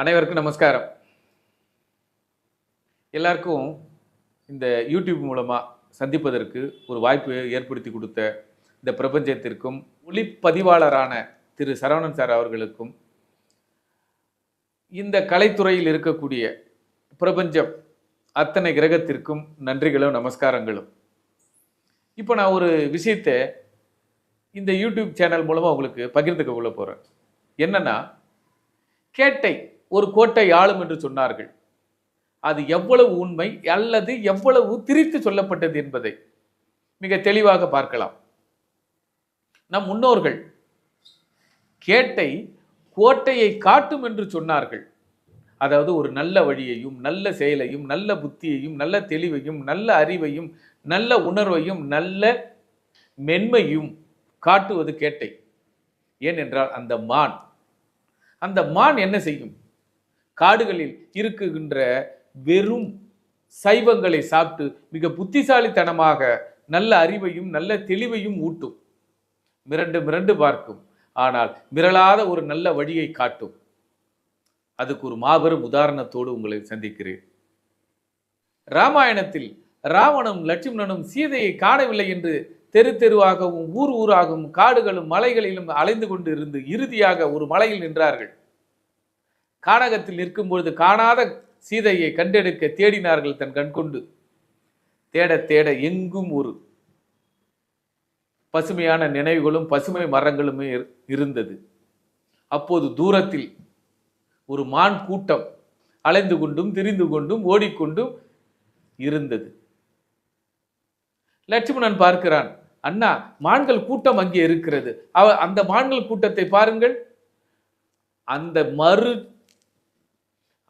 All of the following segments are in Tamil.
அனைவருக்கும் நமஸ்காரம். எல்லாருக்கும் இந்த யூடியூப் மூலமாக சந்திப்பதற்கு ஒரு வாய்ப்பு ஏற்படுத்தி கொடுத்த இந்த பிரபஞ்சத்திற்கும் ஒளிப்பதிவாளரான திரு சரவணன் சார் அவர்களுக்கும் இந்த கலைத்துறையில் இருக்கக்கூடிய பிரபஞ்சம் அத்தனை கிரகத்திற்கும் நன்றிகளும் நமஸ்காரங்களும். இப்போ நான் ஒரு விஷயத்தை இந்த யூடியூப் சேனல் மூலமாக உங்களுக்கு பகிர்ந்துக்க கொள்ள போகிறேன் என்னென்னா கேட்டை ஒரு கோட்டை ஆளும் என்று சொன்னார்கள். அது எவ்வளவு உண்மை அல்லது எவ்வளவு திரித்து சொல்லப்பட்டது என்பதை மிக தெளிவாக பார்க்கலாம். நம் முன்னோர்கள் கேட்டை கோட்டையை காட்டும் என்று சொன்னார்கள். அதாவது ஒரு நல்ல வழியையும் நல்ல செயலையும் நல்ல புத்தியையும் நல்ல தெளிவையும் நல்ல அறிவையும் நல்ல உணர்வையும் நல்ல மென்மையும் காட்டுவது கேட்டை. ஏனென்றால் அந்த மான். அந்த மான் என்ன செய்யும்? காடுகளில் இருக்குகின்ற வெறும் சைவங்களை சாப்பிட்டு மிக புத்திசாலித்தனமாக நல்ல அறிவையும் நல்ல தெளிவையும் ஊட்டும். மிரண்டு மிரண்டு பார்க்கும். ஆனால் மிரளாத ஒரு நல்ல வழியை காட்டும். அதுக்கு ஒரு மாபெரும் உதாரணத்தோடு உங்களை சந்திக்கிறேன். ராமாயணத்தில் ராவணனும் லட்சுமணனும் சீதையை காணவில்லை என்று தெரு தெருவாகவும் ஊர் ஊராகவும் காடுகளும் மலைகளிலும் அலைந்து கொண்டு இருந்து இறுதியாக ஒரு மலையில் நின்றார்கள். கானகத்தில் நிற்கும் பொழுது காணாத சீதையை கண்டெடுக்க தேடினார்கள் தன் கண் கொண்டு தேட தேட எங்கும் ஒரு பசுமையான நினைவுகளும் பசுமை மரங்களுமே இரு- இருந்தது. அப்போது தூரத்தில் ஒரு மான் கூட்டம் அலைந்து கொண்டும் திரிந்து கொண்டும் ஓடிக்கொண்டும் இருந்தது. லட்சுமணன் பார்க்கிறான் அண்ணா மான்கள் கூட்டம் அங்கே இருக்கிறது. அவ அந்த மான்கள் கூட்டத்தை பாருங்கள். அந்த மறு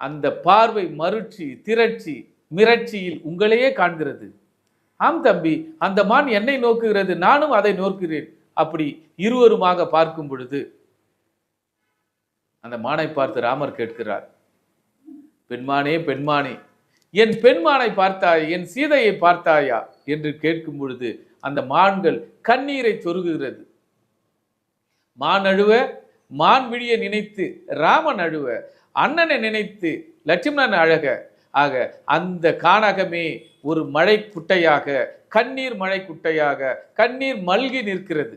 அந்த பார்வை மருட்சி திரட்சி மிரட்சியில் உங்களையே காண்கிறது. ஆம் தம்பி அந்த மான் என்னை நோக்குகிறது நானும் அதை நோக்குகிறேன். அப்படி இருவருமாக பார்க்கும் பொழுது அந்த மானை பார்த்து ராமர் கேட்கிறார் பெண்மானே பெண்மானே என் பெண்மானை பார்த்தாய் என் சீதையை பார்த்தாயா? என்று கேட்கும் பொழுது அந்த மான்கள் கண்ணீரை சொருகுகிறது. மான் அழுவ மான் விழிய நினைத்து ராமன் அழுவ அண்ணனை நினைத்து லட்சுமணன் அழக ஆக அந்த கானகமே ஒரு மழை குட்டையாக கண்ணீர் மழை குட்டையாக கண்ணீர் மல்கி நிற்கிறது.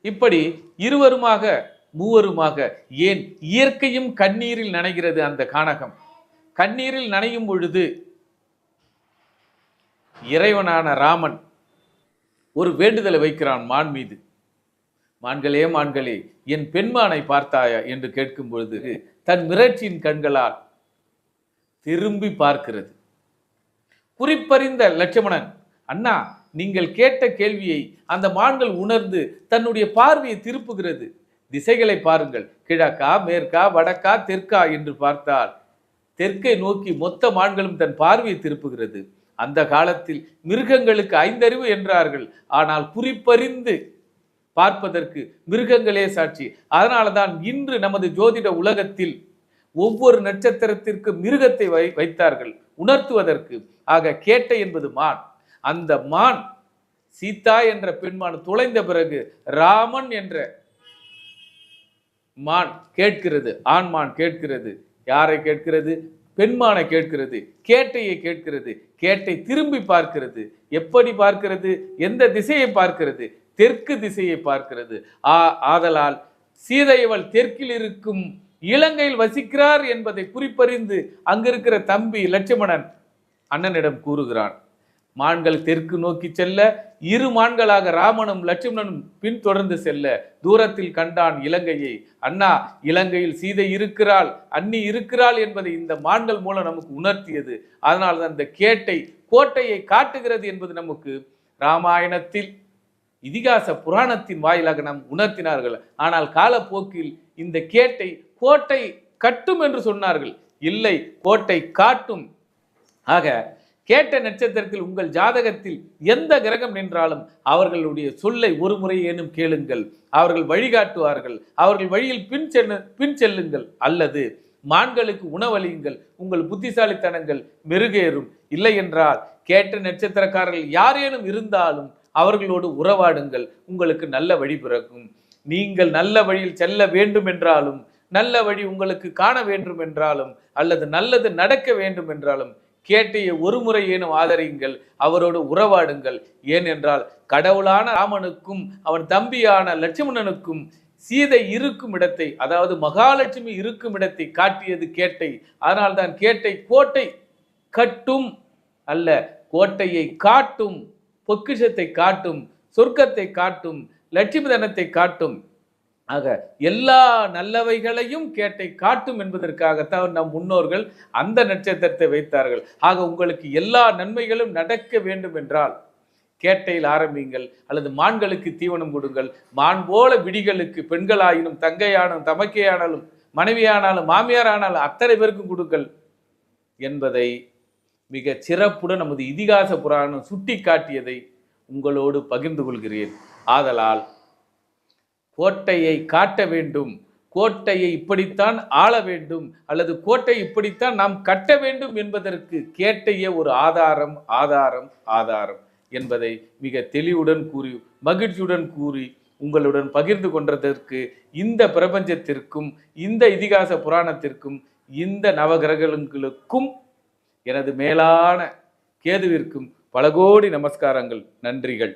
இப்படி இருவருமாக மூவருமாக ஏன் இயற்கையும் கண்ணீரில் நனைகிறது அந்த கானகம்? கண்ணீரில் நனையும் பொழுது இறைவனான ராமன் ஒரு வேண்டுதலை வைக்கிறான் மான் மீது. மான்களே மான்களே என் பெண்மானை பார்த்தாயா? என்று கேட்கும் பொழுது தன் மிரட்சியின் கண்களால் திரும்பி பார்க்கிறது. குறிப்பறிந்த லட்சுமணன் அண்ணா நீங்கள் கேட்ட கேள்வியை அந்த மான்கள் உணர்ந்து தன்னுடைய பார்வையை திருப்புகிறது. திசைகளை பாருங்கள். கிழக்கா மேற்கா வடக்கா தெற்கா என்று பார்த்தால் தெற்கை நோக்கி மொத்த மான்களும் தன் பார்வையை திருப்புகிறது. அந்த காலத்தில் மிருகங்களுக்கு ஐந்தறிவு என்றார்கள். ஆனால் குறிப்பறிந்து பார்ப்பதற்கு மிருகங்களே சாட்சி. அதனால தான் இன்று நமது ஜோதிட உலகத்தில் ஒவ்வொரு நட்சத்திரத்திற்கு மிருகத்தை வை வைத்தார்கள். உணர்த்துவதற்கு. ஆக கேட்டை என்பது மான். அந்த மான் சீதா என்ற பெண்மான் துளைந்த பிறகு ராமன் என்ற மான் கேட்கிறது. ஆண்மான் கேட்கிறது. யாரை கேட்கிறது? பெண்மானை கேட்கிறது. கேட்டையை கேட்கிறது. கேட்டை திரும்பி பார்க்கிறது. எப்படி பார்க்கிறது? எந்த திசையை பார்க்கிறது? தெற்கு திசையை பார்க்கிறது. ஆ ஆதலால் சீதையவள் தெற்கில் இருக்கும் இலங்கையில் வசிக்கிறார் என்பதை குறிப்பறிந்து அங்கிருக்கிற தம்பி லட்சுமணன் அண்ணனிடம் கூறுகிறான். மான்கள் தெற்கு நோக்கி செல்ல இரு மான்களாக ராமனும் லட்சுமணனும் பின்தொடர்ந்து செல்ல தூரத்தில் கண்டான் இலங்கையை. அண்ணா இலங்கையில் சீதை இருக்கிறாள் அண்ணி இருக்கிறாள் என்பதை இந்த மான்கள் மூலம் நமக்கு உணர்த்தியது. அதனால் தான் இந்த கேட்டை கோட்டையை காட்டுகிறது என்பது நமக்கு ராமாயணத்தில் இதிகாச புராணத்தின் வாயிலாக நாம் உணர்த்தினார்கள். ஆனால் காலப்போக்கில் இந்த கேட்டை கோட்டை கட்டும் என்று சொன்னார்கள். இல்லை கோட்டை காட்டும். ஆக கேட்ட நட்சத்திரத்தில் உங்கள் ஜாதகத்தில் எந்த கிரகம் நின்றாலும் அவர்களுடைய சொல்லை ஒரு முறை ஏனும் கேளுங்கள். அவர்கள் வழிகாட்டுவார்கள். அவர்கள் வழியில் பின் செல்ல பின் செல்லுங்கள். அல்லது மான்களுக்கு உணவளியுங்கள். உங்கள் புத்திசாலித்தனங்கள் மெருகேறும். இல்லை என்றால் கேட்ட நட்சத்திரக்காரர்கள் யாரேனும் இருந்தாலும் அவர்களோடு உறவாடுங்கள். உங்களுக்கு நல்ல வழி பிறக்கும். நீங்கள் நல்ல வழியில் செல்ல வேண்டும் என்றாலும் நல்ல வழி உங்களுக்கு காண வேண்டும் என்றாலும் அல்லது நல்லது நடக்க வேண்டும் என்றாலும் கேட்டையை ஒரு முறை ஏனும் ஆதரியுங்கள். அவரோடு உறவாடுங்கள். ஏனென்றால் கடவுளான ராமனுக்கும் அவன் தம்பியான லட்சுமணனுக்கும் சீதை இருக்கும் இடத்தை அதாவது மகாலட்சுமி இருக்கும் இடத்தை காட்டியது கேட்டை. அதனால்தான் கேட்டை கோட்டை கட்டும் அல்ல கோட்டையை காட்டும். பொக்கிஷத்தை காட்டும் சொர்க்கத்தை காட்டும் லட்சுமி தனத்தை காட்டும். ஆக எல்லா நல்லவைகளையும் கேட்டை காட்டும் என்பதற்காகத்தான் நம் முன்னோர்கள் அந்த நட்சத்திரத்தை வைத்தார்கள். ஆக உங்களுக்கு எல்லா நன்மைகளும் நடக்க வேண்டும் என்றால் கேட்டையில் ஆரம்பிங்கள் அல்லது மான்களுக்கு தீவனம் கொடுங்கள். மான் போல விடிகளுக்கு பெண்களாயினும் தங்கையானும் தமக்கையானாலும் மனைவியானாலும் மாமியாரானாலும் அத்தனை பேருக்கும் கொடுங்கள் என்பதை மிக சிறப்புடன் நமது இதிகாச புராணம் சுட்டி காட்டியதை உங்களோடு பகிர்ந்து கொள்கிறேன். ஆதலால் கோட்டையை காட்ட வேண்டும். கோட்டையை இப்படித்தான் ஆள வேண்டும். அல்லது கோட்டை இப்படித்தான் நாம் கட்ட வேண்டும் என்பதற்கு கேட்டையே ஒரு ஆதாரம் ஆதாரம் ஆதாரம் என்பதை மிக தெளிவுடன் கூறி மகிழ்ச்சியுடன் கூறி உங்களுடன் பகிர்ந்து கொண்டதற்கு இந்த பிரபஞ்சத்திற்கும் இந்த இதிகாச புராணத்திற்கும் இந்த நவகிரகங்களுக்கும் எனது மேலான கேதுவிற்கும் பல கோடி நமஸ்காரங்கள் நன்றிகள்.